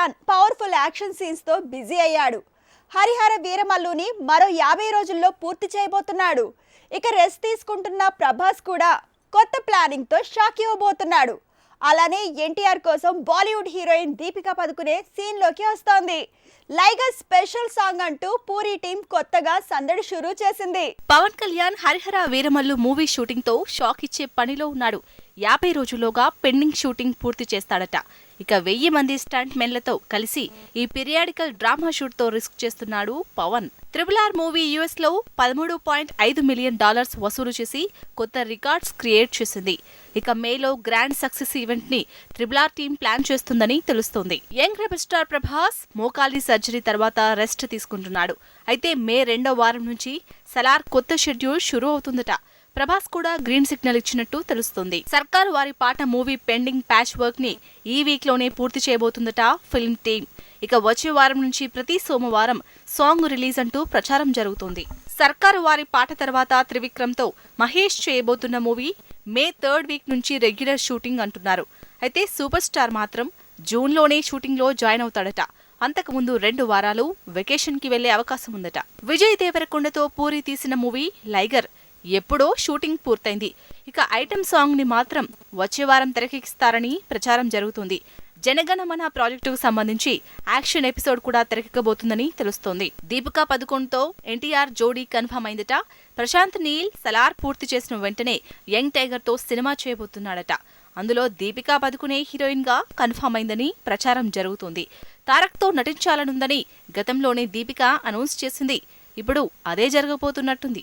Kalyan powerful action సీన్స్తో busy అయ్యాడు. హరిహర వీరమల్లుని మరో యాభై రోజుల్లో పూర్తి చేయబోతున్నాడు. ఇక రెస్ట్ తీసుకుంటున్న ప్రభాస్ కూడా కొత్త ప్లానింగ్తో షాక్ ఇవ్వబోతున్నాడు. అలానే ఎన్టీఆర్ కోసం బాలీవుడ్ హీరోయిన్ దీపిక పదుకునే సీన్లోకి వస్తోంది. లైగర్ స్పెషల్ సాంగ్ అంటూ పూరి టీం కొత్తగా సందడి షురూ చేసింది. పవన్ కళ్యాణ్ హరిహర వీరమల్లు మూవీ షూటింగ్తో షాక్ ఇచ్చే పనిలో ఉన్నాడు. యాభై రోజుల్లోగా పెండింగ్ షూటింగ్ పూర్తి చేస్తాడట. ఇక వెయ్యి మంది స్టంట్ మెన్లతో కలిసి ఈ పీరియాడికల్ డ్రామా షూట్తో రిస్క్ చేస్తున్నాడు పవన్. త్రిబుల్ ఆర్ మూవీ యుఎస్లో పదమూడు పాయింట్ ఐదు మిలియన్ డాలర్స్ వసూలు చేసి కొత్త రికార్డ్స్ క్రియేట్ చేసింది. ఇక మేలో గ్రాండ్ సక్సెస్ ఈవెంట్ని త్రిబుల్ ఆర్ టీం ప్లాన్ చేస్తుందని తెలుస్తోంది. యంగ్ రెబల్ స్టార్ ప్రభాస్ మోకాలి సర్జరీ తర్వాత రెస్ట్ తీసుకుంటున్నాడు. అయితే మే రెండో వారం నుంచి సలార్ కొత్త షెడ్యూల్ షురూ అవుతుందట. ప్రభాస్ కూడా గ్రీన్ సిగ్నల్ ఇచ్చినట్టు తెలుస్తుంది. సర్కార్ వారి పాట మూవీ పెండింగ్ ప్యాచ్ వర్క్ని ఈ వీక్లోనే పూర్తి చేయబోతుందట ఫిల్మ్ టీమ్. ఇక వచ్చే వారం నుంచి ప్రతి సోమవారం సాంగ్ రిలీజ్ అంటూ ప్రచారం జరుగుతుంది. సర్కారు వారి పాట తర్వాత త్రివిక్రమ్తో మహేష్ చేయబోతున్న మూవీ మే థర్డ్ వీక్ నుంచి రెగ్యులర్ షూటింగ్ అంటున్నారు. అయితే సూపర్ స్టార్ మాత్రం జూన్లోనే షూటింగ్లో జాయిన్ అవుతాడట. అంతకుముందు రెండు వారాలు వెకేషన్కి వెళ్ళే అవకాశం ఉందట. విజయ్ దేవరకొండతో పూరి తీసిన మూవీ లైగర్ ఎప్పుడో షూటింగ్ పూర్తయింది. ఇక ఐటెం సాంగ్ని మాత్రం వచ్చే వారం తెరకెక్కిస్తారని ప్రచారం జరుగుతుంది. జనగణమన ప్రాజెక్టుకు సంబంధించి యాక్షన్ ఎపిసోడ్ కూడా తెరకెక్కబోతుందని తెలుస్తోంది. దీపికా పదుకొండుతో ఎన్టీఆర్ జోడీ కన్ఫర్మ్ అయిందట. ప్రశాంత్ నీల్ సలార్ పూర్తి చేసిన వెంటనే యంగ్ టైగర్తో సినిమా చేయబోతున్నాడట. అందులో దీపికా పదుకునే హీరోయిన్గా కన్ఫర్మ్ అయిందని ప్రచారం జరుగుతుంది. తారక్తో నటించాలనుందని గతంలోనే దీపిక అనౌన్స్ చేసింది. ఇప్పుడు అదే జరగబోతున్నట్టుంది.